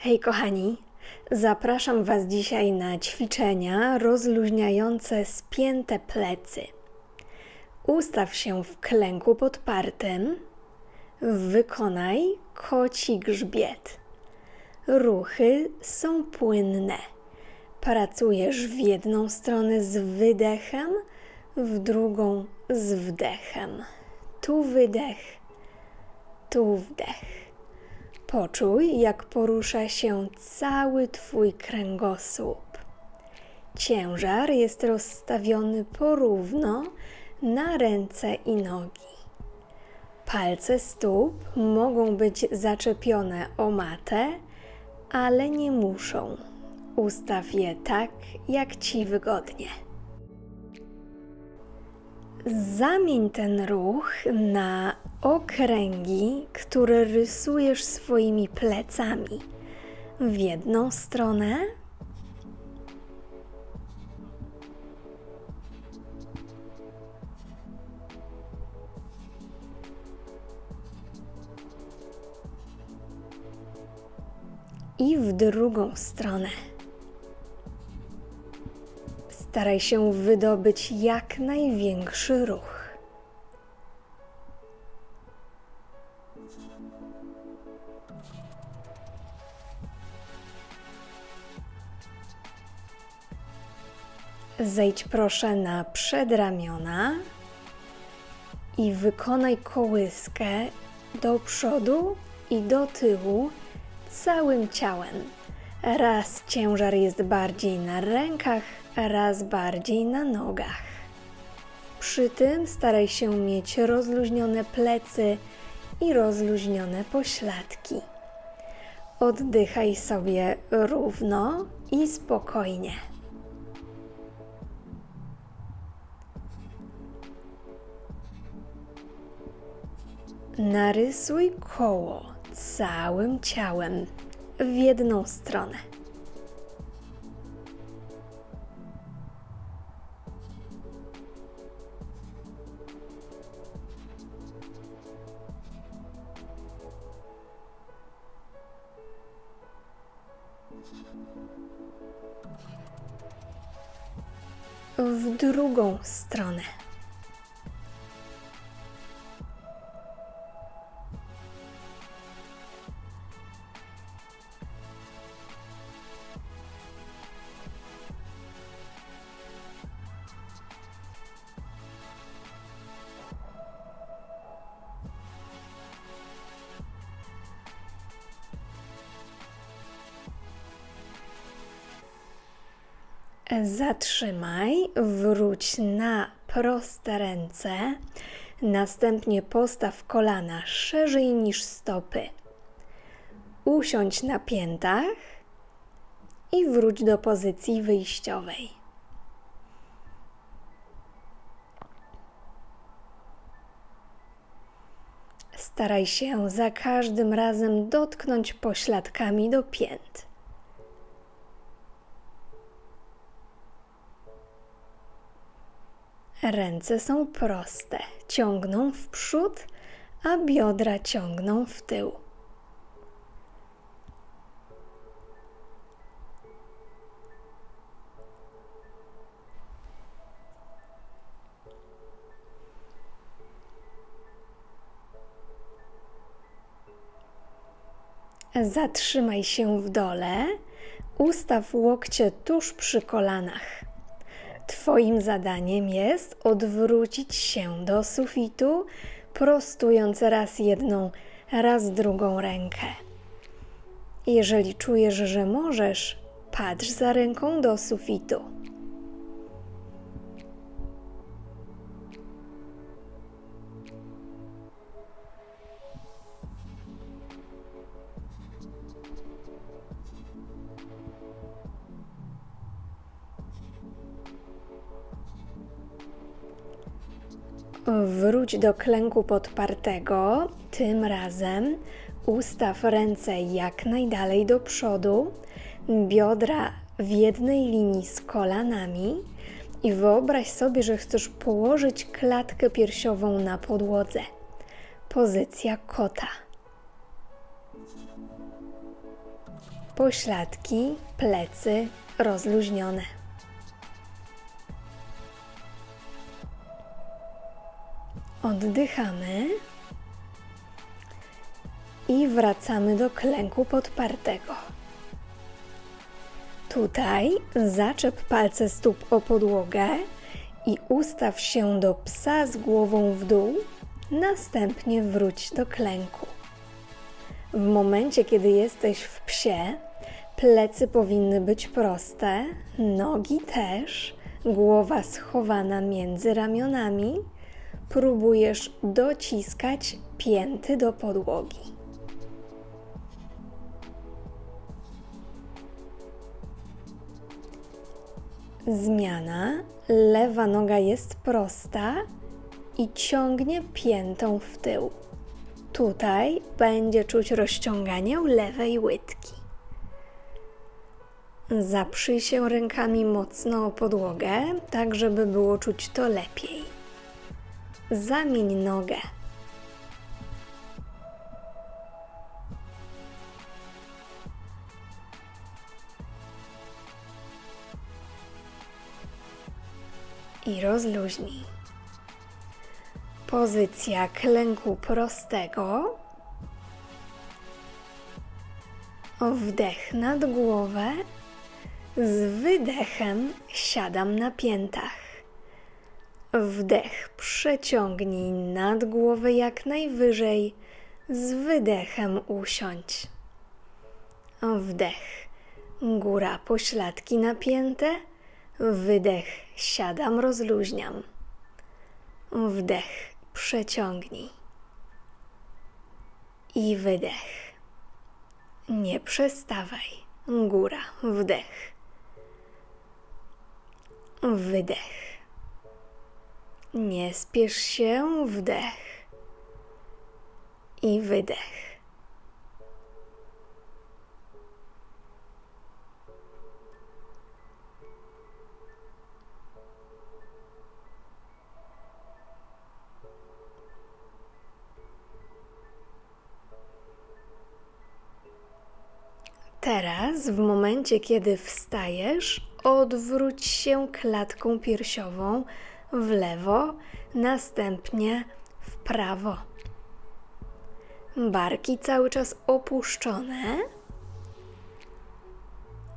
Hej kochani, zapraszam Was dzisiaj na ćwiczenia rozluźniające spięte plecy. Ustaw się w klęku podpartym, wykonaj koci grzbiet. Ruchy są płynne. Pracujesz w jedną stronę z wydechem, w drugą z wdechem. Tu wydech, tu wdech. Poczuj, jak porusza się cały Twój kręgosłup. Ciężar jest rozstawiony porówno na ręce i nogi. Palce stóp mogą być zaczepione o matę, ale nie muszą. Ustaw je tak, jak Ci wygodnie. Zamień ten ruch na okręgi, które rysujesz swoimi plecami w jedną stronę i w drugą stronę. Staraj się wydobyć jak największy ruch. Zejdź proszę na przedramiona i wykonaj kołyskę do przodu i do tyłu całym ciałem. Raz ciężar jest bardziej na rękach, raz bardziej na nogach. Przy tym staraj się mieć rozluźnione plecy i rozluźnione pośladki. Oddychaj sobie równo i spokojnie. Narysuj koło całym ciałem w jedną stronę. W drugą stronę. Zatrzymaj, wróć na proste ręce, następnie postaw kolana szerzej niż stopy. Usiądź na piętach i wróć do pozycji wyjściowej. Staraj się za każdym razem dotknąć pośladkami do pięt. Ręce są proste, ciągną w przód, a biodra ciągną w tył. Zatrzymaj się w dole, ustaw łokcie tuż przy kolanach. Twoim zadaniem jest odwrócić się do sufitu, prostując raz jedną, raz drugą rękę. Jeżeli czujesz, że możesz, patrz za ręką do sufitu. Wróć do klęku podpartego. Tym razem ustaw ręce jak najdalej do przodu, biodra w jednej linii z kolanami i wyobraź sobie, że chcesz położyć klatkę piersiową na podłodze. Pozycja kota. Pośladki, plecy rozluźnione. Oddychamy i wracamy do klęku podpartego. Tutaj zaczep palce stóp o podłogę i ustaw się do psa z głową w dół, następnie wróć do klęku. W momencie, kiedy jesteś w psie, plecy powinny być proste, nogi też, głowa schowana między ramionami. Próbujesz dociskać pięty do podłogi. Zmiana. Lewa noga jest prosta i ciągnie piętą w tył. Tutaj będzie czuć rozciąganie lewej łydki. Zaprzyj się rękami mocno o podłogę, tak żeby było czuć to lepiej. Zamień nogę. I rozluźnij. Pozycja klęku prostego. Wdech nad głowę. Z wydechem siadam na piętach. Wdech przeciągnij nad głowę jak najwyżej. Z wydechem usiądź. Wdech. Góra pośladki napięte. Wydech. Siadam, rozluźniam. Wdech, przeciągnij. I wydech. Nie przestawaj. Góra, wdech. Wydech. Nie spiesz się, wdech. I wydech. Teraz, w momencie, kiedy wstajesz, odwróć się klatką piersiową w lewo, następnie w prawo. Barki cały czas opuszczone.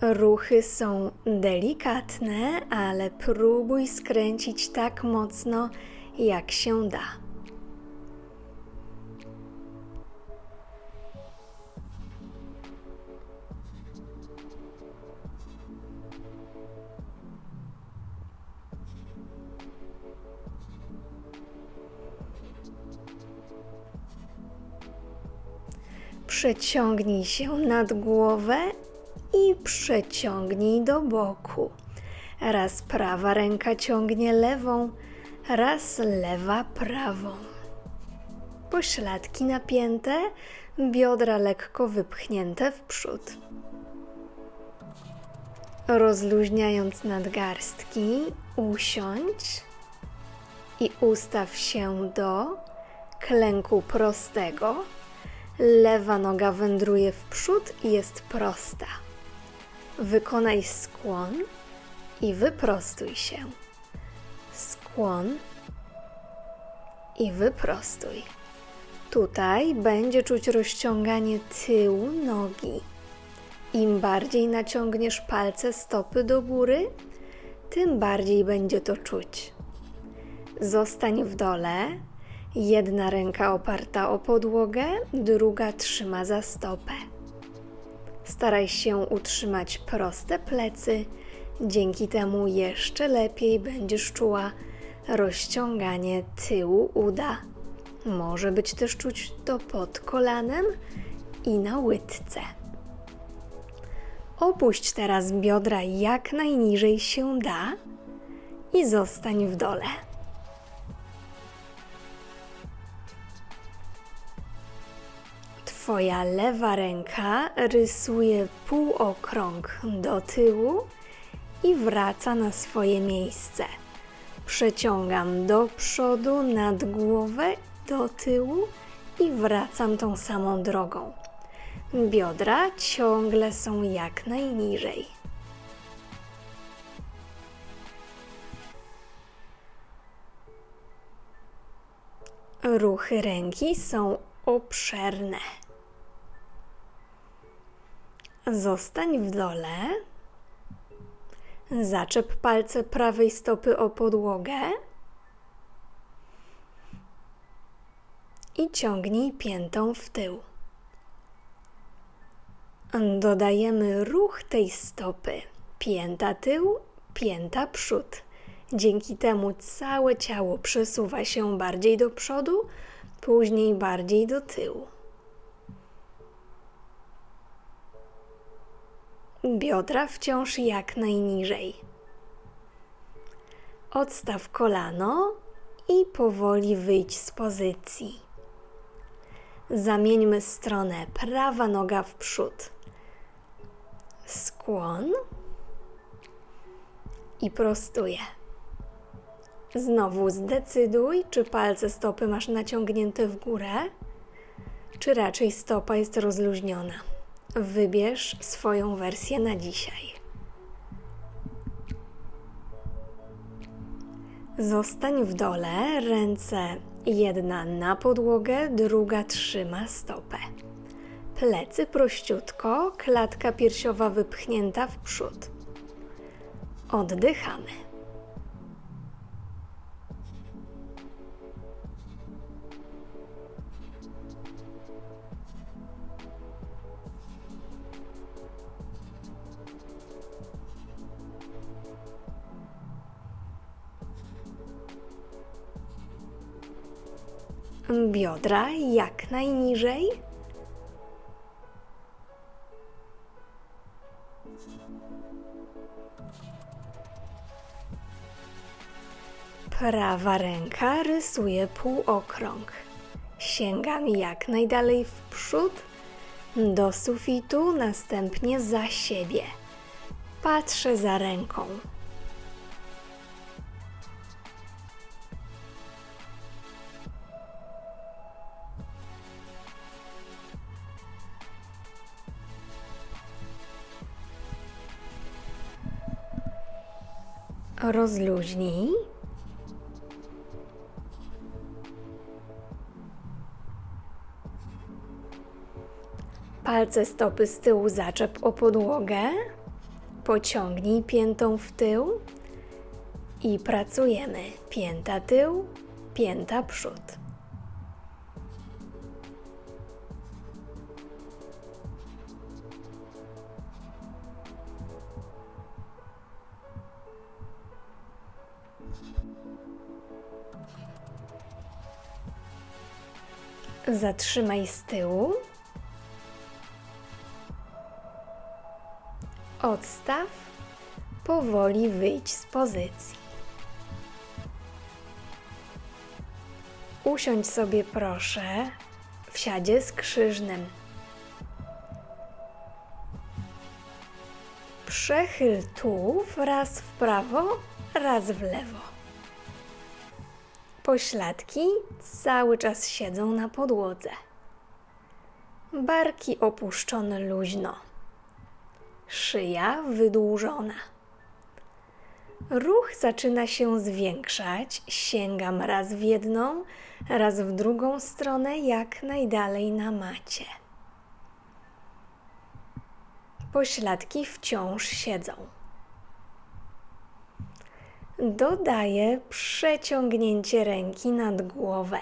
Ruchy są delikatne, ale próbuj skręcić tak mocno, jak się da. Przeciągnij się nad głowę i przeciągnij do boku. Raz prawa ręka ciągnie lewą, raz lewa prawą. Pośladki napięte, biodra lekko wypchnięte w przód. Rozluźniając nadgarstki, usiądź i ustaw się do klęku prostego Lewa noga wędruje w przód i jest prosta. Wykonaj skłon i wyprostuj się. Skłon i wyprostuj. Tutaj będzie czuć rozciąganie tyłu nogi. Im bardziej naciągniesz palce stopy do góry, tym bardziej będzie to czuć. Zostań w dole, Jedna ręka oparta o podłogę, druga trzyma za stopę. Staraj się utrzymać proste plecy, dzięki temu jeszcze lepiej będziesz czuła rozciąganie tyłu uda. Może być też czuć to pod kolanem i na łydce. Opuść teraz biodra jak najniżej się da i zostań w dole. Twoja lewa ręka rysuje półokrąg do tyłu i wraca na swoje miejsce. Przeciągam do przodu, nad głowę, do tyłu i wracam tą samą drogą. Biodra ciągle są jak najniżej. Ruchy ręki są obszerne. Zostań w dole. Zaczep palce prawej stopy o podłogę. I ciągnij piętą w tył. Dodajemy ruch tej stopy. Pięta tył, pięta przód. Dzięki temu całe ciało przesuwa się bardziej do przodu, później bardziej do tyłu. Biodra wciąż jak najniżej. Odstaw kolano i powoli wyjdź z pozycji. Zamieńmy stronę prawa noga w przód. Skłon i prostuję. Znowu zdecyduj, czy palce stopy masz naciągnięte w górę, czy raczej stopa jest rozluźniona. Wybierz swoją wersję na dzisiaj. Zostań w dole, ręce jedna na podłogę, druga trzyma stopę. Plecy prościutko, klatka piersiowa wypchnięta w przód. Oddychamy. Biodra jak najniżej. Prawa ręka rysuje półokrąg. Sięgam jak najdalej w przód, do sufitu, następnie za siebie. Patrzę za ręką. Rozluźnij. Palce stopy z tyłu zaczep o podłogę. Pociągnij piętą w tył i pracujemy. Pięta tył, pięta przód. Zatrzymaj z tyłu. Odstaw. Powoli wyjdź z pozycji. Usiądź sobie proszę w siadzie skrzyżnym. Przechyl tułów raz w prawo, raz w lewo. Pośladki cały czas siedzą na podłodze. Barki opuszczone luźno. Szyja wydłużona. Ruch zaczyna się zwiększać. Sięgam raz w jedną, raz w drugą stronę, jak najdalej na macie. Pośladki wciąż siedzą. Dodaję przeciągnięcie ręki nad głowę.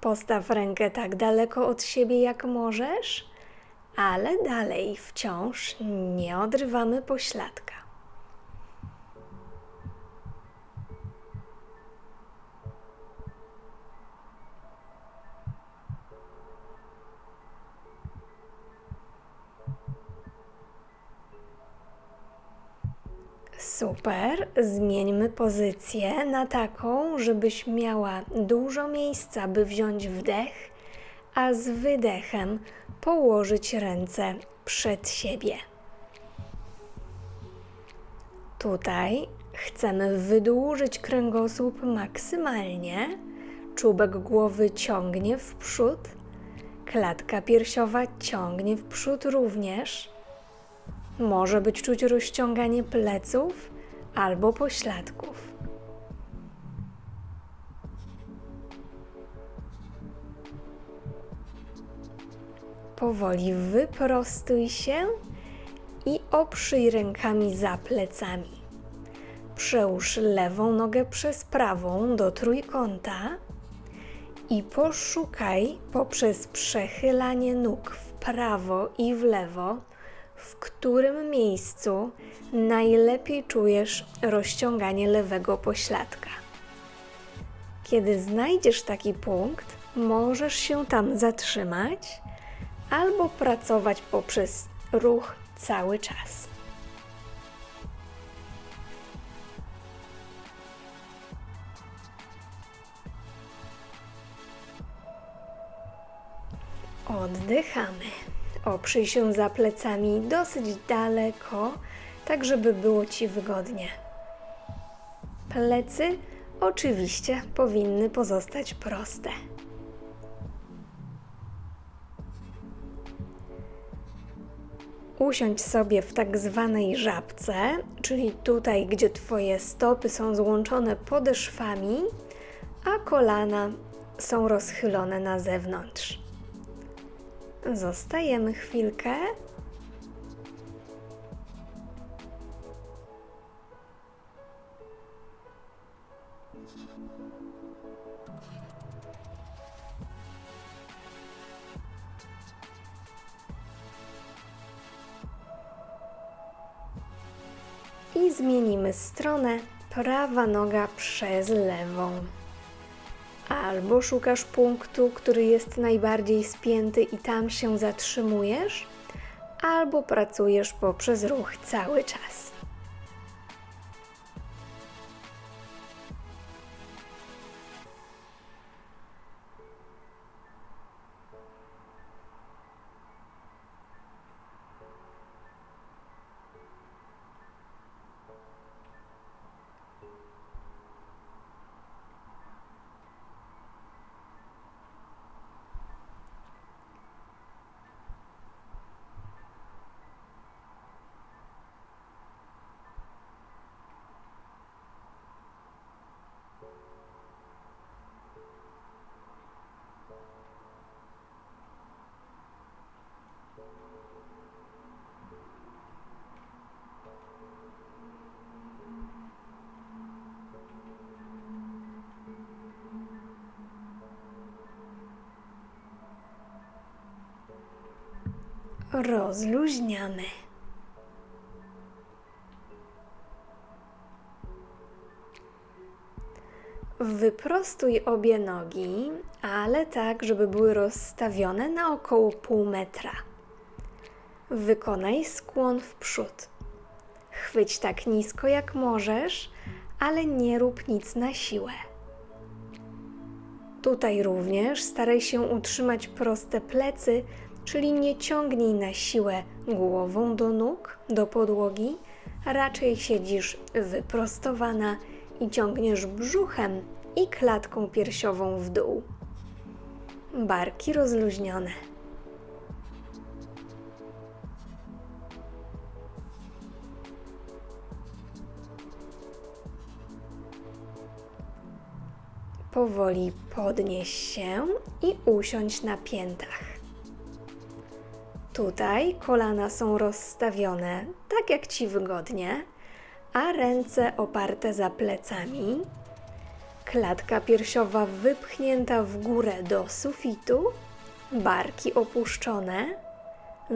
Postaw rękę tak daleko od siebie, jak możesz, ale dalej wciąż nie odrywamy pośladka. Super, zmieńmy pozycję na taką, żebyś miała dużo miejsca, by wziąć wdech, a z wydechem położyć ręce przed siebie. Tutaj chcemy wydłużyć kręgosłup maksymalnie. Czubek głowy ciągnie w przód. Klatka piersiowa ciągnie w przód również. Może być czuć rozciąganie pleców albo pośladków. Powoli wyprostuj się i oprzyj rękami za plecami. Przełóż lewą nogę przez prawą do trójkąta i poszukaj poprzez przechylanie nóg w prawo i w lewo, w którym miejscu najlepiej czujesz rozciąganie lewego pośladka. Kiedy znajdziesz taki punkt, możesz się tam zatrzymać albo pracować poprzez ruch cały czas. Oddychamy. Oprzyj się za plecami dosyć daleko, tak żeby było Ci wygodnie. Plecy oczywiście powinny pozostać proste. Usiądź sobie w tak zwanej żabce, czyli tutaj, gdzie Twoje stopy są złączone podeszwami, a kolana są rozchylone na zewnątrz. Zostajemy chwilkę. I zmienimy stronę prawa noga przez lewą. Albo szukasz punktu, który jest najbardziej spięty i tam się zatrzymujesz, albo pracujesz poprzez ruch cały czas. Rozluźniamy. Wyprostuj obie nogi, ale tak, żeby były rozstawione na około pół metra. Wykonaj skłon w przód. Chwyć tak nisko jak możesz, ale nie rób nic na siłę. Tutaj również staraj się utrzymać proste plecy, czyli nie ciągnij na siłę głową do nóg, do podłogi, raczej siedzisz wyprostowana i ciągniesz brzuchem i klatką piersiową w dół. Barki rozluźnione. Powoli podnieś się i usiądź na piętach. Tutaj kolana są rozstawione tak jak ci wygodnie, a ręce oparte za plecami. Klatka piersiowa wypchnięta w górę do sufitu, barki opuszczone.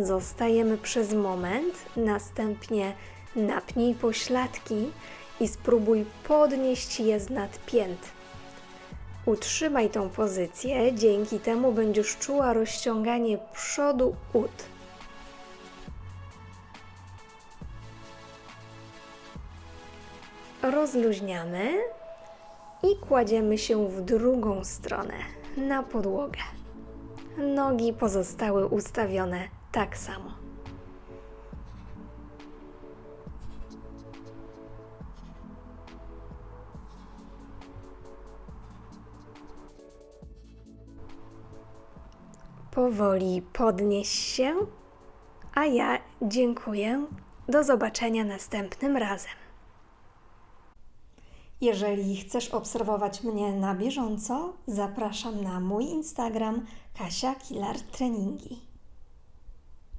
Zostajemy przez moment, następnie napnij pośladki i spróbuj podnieść je z nad pięt. Utrzymaj tą pozycję, dzięki temu będziesz czuła rozciąganie przodu ud. Rozluźniamy i kładziemy się w drugą stronę, na podłogę. Nogi pozostały ustawione tak samo. Powoli podnieś się, a ja dziękuję. Do zobaczenia następnym razem. Jeżeli chcesz obserwować mnie na bieżąco, zapraszam na mój Instagram Kasia Kilar Treningi.